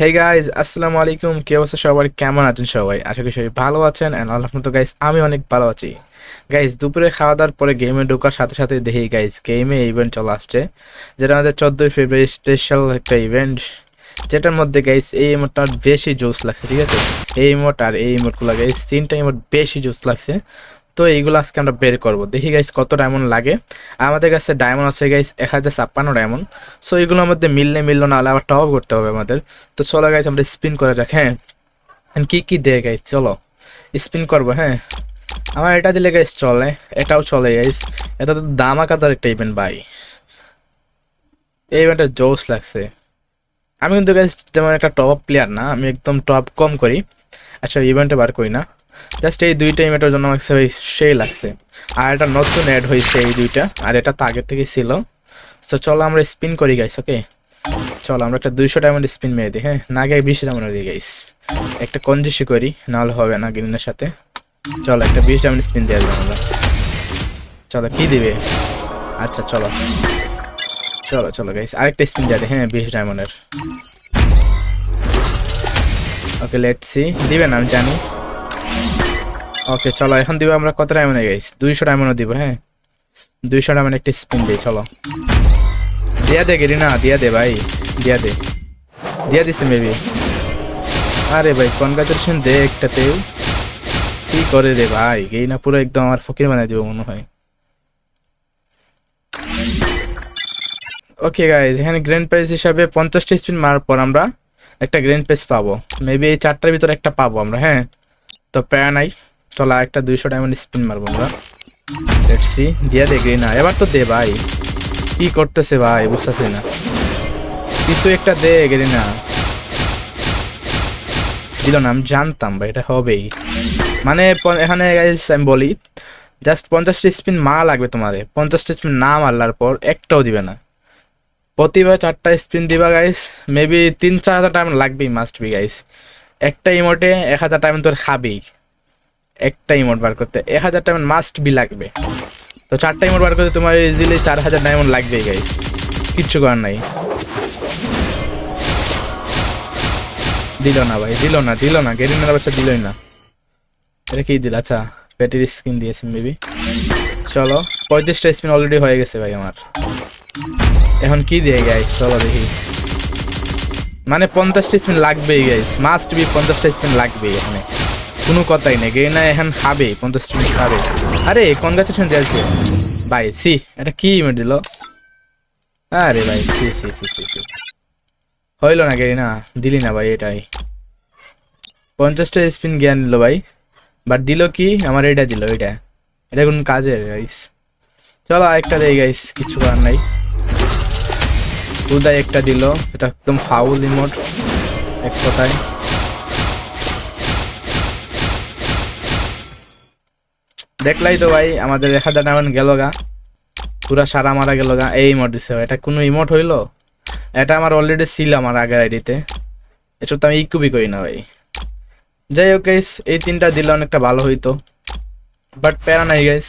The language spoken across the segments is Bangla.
হেই গাইজ আসসালামু আলাইকুম। কে অবস্থা সবার? কেমন আছেন সবাই? আশা করি সবাই ভালো আছেন অ্যান্ড মতো গাইজ আমি অনেক ভালো আছি। গাইজ দুপুরে খাওয়া দাওয়ার পরে গেমে ঢোকার সাথে সাথে দেখি গাইজ গেমে ইভেন্ট চলে আসছে, যেটা আমাদের চোদ্দোই ফেব্রুয়ারি স্পেশাল একটা ইভেন্ট যেটার মধ্যে গাইজ এই ইমোটটা বেশি জোস লাগছে, ঠিক আছে? এই ইমোট আর এই ইমোটগুলো গাইজ তিনটা ইমোট বেশি জোস লাগছে। তো এইগুলো আজকে আমরা বের করব। দেখি গাইজ কত ডায়মন্ড লাগে। আমাদের কাছে ডায়মন্ড আছে গাইস এক হাজার ছাপ্পান্ন ডায়মন্ড সো এগুলোর মধ্যে মিললে মিললো না হলে আবার টপ করতে হবে আমাদের। তো চলো গাইজ আমরা স্পিন করে যাক হ্যাঁ। কি কি দেয় গাইস চলো স্পিন করব হ্যাঁ। আমার এটা দিলে গাইজ চলে, এটাও চলে গাইজ এটা তো দামাকাতার একটা ইভেন্ট ভাই। এই ইভেন্টটা জোস লাগছে। আমি কিন্তু গাইজ তেমন একটা টপ প্লেয়ার না, আমি একদম টপ কম করি। আচ্ছা ইভেন্টে বার করি না। জাস্ট এই দুইটা ইভেন্টের জন্য আমাকে সেই লাগছে। আর এটা নতুন অ্যাড হয়েছে এই দুইটা, আর এটা তো আগের থেকে ছিল। তো চলো আমরা স্পিন করি গাইস ওকে চলো, আমরা একটা দুইশো ডায়মন্ড স্পিন মেরে দিই হ্যাঁ? না গাই বিশ ডায়মন্ড দিই গাইস একটা কঞ্জিসি করি, নাহলে হবে না গ্রিনের সাথে। চলো, একটা বিশ ডায়মন্ড স্পিন দিয়ে দেবো আমরা। চলো, কি দিবে? আচ্ছা চলো। চলো চলো গাইস আরেকটা স্পিন দিই হ্যাঁ বিশ ডায়মন্ডের ওকে লেট সি দিবে না, আমি জানি। ওকে চলো, এখন দিব আমরা কত ডায়মন্ডে গাইস দুইশো ডায়মন্ড দিব হ্যাঁ? দুইশো ডায়মন্ড একটা স্পিন দিই, চলো। দিয়া দে গেরি না দিয়া দে, ভাই। দিয়া দে। দিয়া দিছে মেবি আরে ভাই কনগ্রাচুলেশন দে একটাতেও কি করে রে ভাই? এই না পুরো একদম আমার ফকির বানাই দিব মনে হয়। ওকে গাইজ এখানে গ্র্যান্ড প্রাইজ হিসাবে পঞ্চাশটা স্পিন মারার পর আমরা একটা গ্র্যান্ড প্রাইজ পাবো। মেবি এই চারটার ভিতরে একটা পাবো আমরা হ্যাঁ? তো প্যারা নাই। চলো একটা দুইশো ডায়মন্ড স্পিন মারবো আমরা। দেখছি দিয়া দে গ্রিনা এবার তো দে ভাই। কি করতেছে ভাই, বুঝতেছি না। কিছু একটা দে গ্রিনা দিল না, আমি জানতাম ভাই, এটা হবেই। মানে এখানে আমি বলি জাস্ট পঞ্চাশটা স্পিন মা লাগবে তোমার। পঞ্চাশটা স্পিন না মারলার পর একটাও দিবে না। প্রতিবার চারটা স্পিন দিবা গাইস মেবি তিন চার হাজার টাইম লাগবেই মাস্ট বি গাইস একটা ইমোটে এক হাজার টাইম তোর খাবেই। একটা ইমোট বার করতে। এক হাজার ডায়মন্ড মাস্ট বি লাগবে। তো চারটা ইমোট বার করতে তোমার ইজিলি চার হাজার ডায়মন্ড লাগবেই গাইস কিচ্ছু করার নাই। দিল না ভাই, দিল না দিল না। গেরিনার বাচ্চা দিলই না। এটা কি দিল? আচ্ছা ব্যাটারি স্ক্রিন দিয়েছি মেবি চলো, পঁয়ত্রিশটা স্পিন অলরেডি হয়ে গেছে ভাই আমার। এখন কি দিয়ে গাইস চলো দেখি। মানে পঞ্চাশটা স্পিন লাগবেই গাইস মাস্ট বি পঞ্চাশটা স্পিন লাগবেই এখানে। কোনো কথাই নেই। গেইনা এখন খাবে, পঞ্চাশ মিনিট খাবে। আরে কনগ্রাচুলেশন দিয়েছে ভাই। সি এটা কি ইমেন্ট দিল? আরে ভাই সি সি সি সি সি হইল না গেই না, দিলি না ভাই এটাই। পঞ্চাশটা স্পিন জ্ঞান নিল ভাই। বাট দিল কি? আমার এটা দিল এটা এটা কোন কাজের গাইস চলো একটা দেই গাইস কিছু করার নাই। উদয় একটা দিল। এটা একদম ফাউল ইমোট এক কথায়। দেখলাই তো ভাই, আমাদের এক হাজার ডায়মন্ড গেল গা। পুরা সারা মারা গেল গা, এই ইমোট দিছে এটা কোনো ইমোট হইল? এটা আমার অলরেডি ছিল আমার আগের আইডিতে এসব তো আমি ইকুবি করি না ভাই। যাই হোক গাইস এই তিনটা দিলে অনেকটা ভালো হইতো। বাট প্যারা নাই গাইস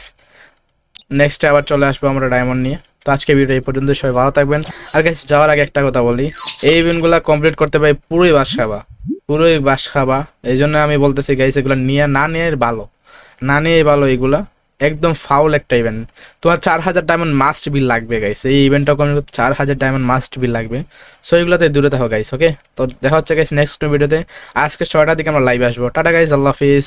নেক্সটে আবার চলে আসব আমরা ডায়মন্ড নিয়ে। তো আজকে ভিডিও এই পর্যন্ত সবাই ভালো থাকবেন। আর গাইস যাওয়ার আগে একটা কথা বলি, এই ইভেন্টগুলো কমপ্লিট করতে পারি পুরোই বাস খাবা, পুরোই বাস খাবা। এই জন্য আমি বলতেছি গাইস এগুলো নিয়ে, না নিয়ে ভালো, না নিয়ে ভালো এগুলা। একদম ফাউল একটা ইভেন্ট তোমার চার হাজার ডায়মন্ড মাস্ট বিল লাগবে গাইস এই ইভেন্টটা করতে চার হাজার ডায়মন্ড মাস্ট বিল লাগবে। সো এগুলোতে দূরে থাকো গাইস ওকে তো দেখা হচ্ছে গাইস নেক্সট ভিডিওতে আজকে ছয়টার দিকে আমরা লাইভে আসব। টাটা গাইস আল্লাহ হাফিজ।